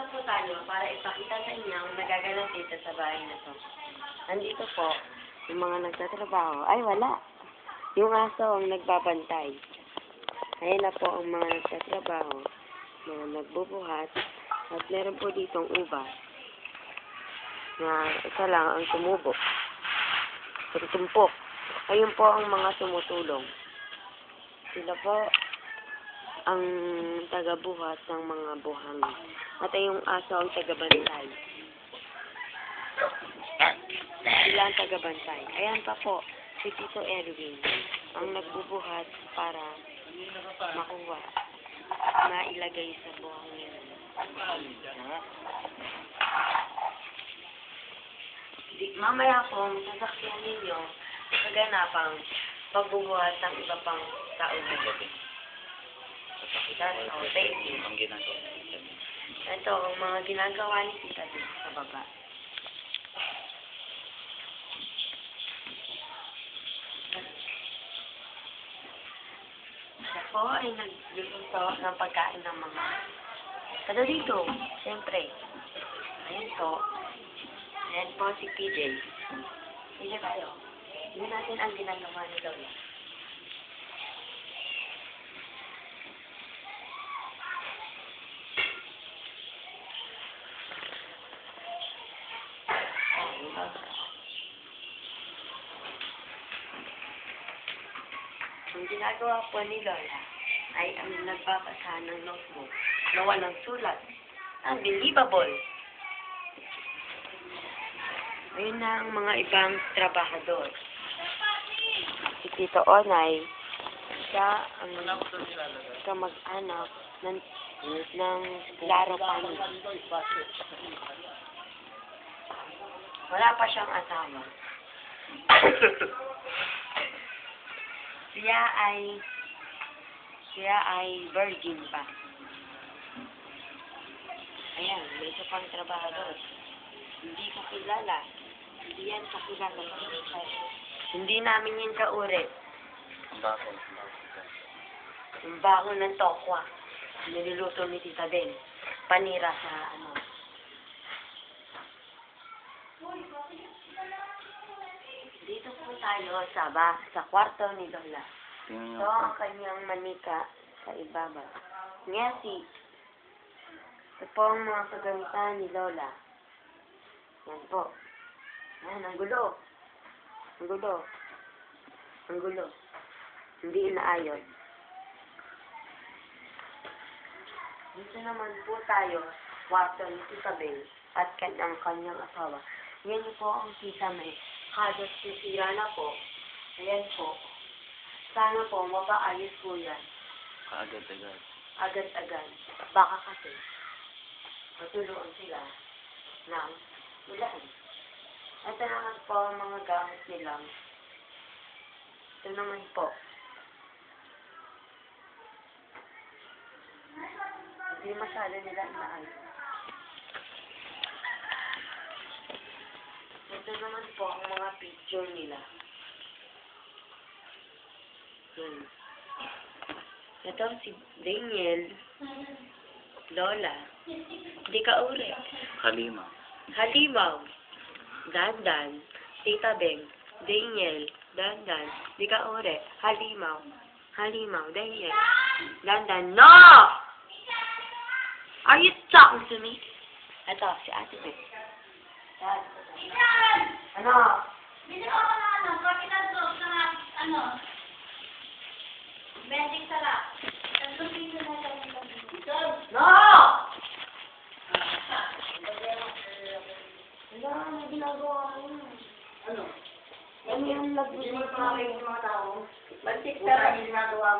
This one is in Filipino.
lang po tayo para ipakita sa inyo ang nagaganap dito sa bahay na to. Nandito po, yung mga nagtatrabaho. Ay, wala. Yung aso ang nagbabantay. Ayan na po ang mga nagtatrabaho, mga nagbubuhat, at meron po ditong ubas na isa lang ang tumubo. Tumpok. Ayun po ang mga tumutulong. Sila po ang tagabuhat ng mga buhangin. At ay yung aso ang tagabantay. Sila ang tagabantay. Ayan pa po, si Tito Erwin ang nagbubuhat para makuha, mailagay sa buhangin. Mamaya po, sasakyan ninyo kaganapang pagbubuhat ng iba pang tao na gabi. Thank you. Ang ginagawa. Ito, ang mga ginagawa ni Tita dito sa baba. Siya po ay nagluluto ng pagkain ng mga taga dito. Siyempre. Ayan po. Ayan po si PJ. PJ tayo. Yun natin ang ginagawa ni Lola. Ang ginagawa po ni Lola ay ang nagbabasa ng notebook na walang sulat. Unbelievable! Ayun na ang mga ibang trabahador. Si Tito Onay, siya ang kamag-anak ng, ng Laro Pani. Wala pa siyang asawa. siya ay siya ay virgin pa. Ayan, may isa pang trabahador. Hindi ko kilala. Hindi yan kakilala. Hindi namin yung kauri. Ang bako. Yung bako ng tokwa. Niluluto ni Tita Den. Panira sa ano. Dito po tayo sa ba, sa kwarto ni Lola. Ito ang kanyang manika sa ibabaw. Ngesi. Ito po ang mga kagamitan ni Lola. Yan po. Yan, ang gulo. Ang gulo. Ang gulo. Hindi inaayos. Dito naman po tayo, kwarto ni Isabel at kanyang kanyang asawa. Yan po ang kisame. Halos sisira na po. Ayan po. Sana po mapaayos po yan. Kaagad-agad. Agad-agad. Baka kasi matulungan sila ng ulan. Ito naman po ang mga gamit nila. Ito naman po. Hindi masyado nila inaayos. Ito naman po ang mga picture nila. Hmm. Ito si Daniel, Lola, di ka uri, Halima. Halimaw, Dandan, Tita Beng, Daniel, Dandan, di ka uri, Halimaw, Halimaw, Daniel, Dandan, no! Are you talking to me? Ito, si Ate Beng. Dad. Ano? Ko ako ng ano, capital soap na ano, magic sarap. Tatlong piso na. No! Wala, may ginagawa ko. Ano? Yan yung mo sa tumawag sa mga tao. Kung sarap. ano yung ginagawa mo,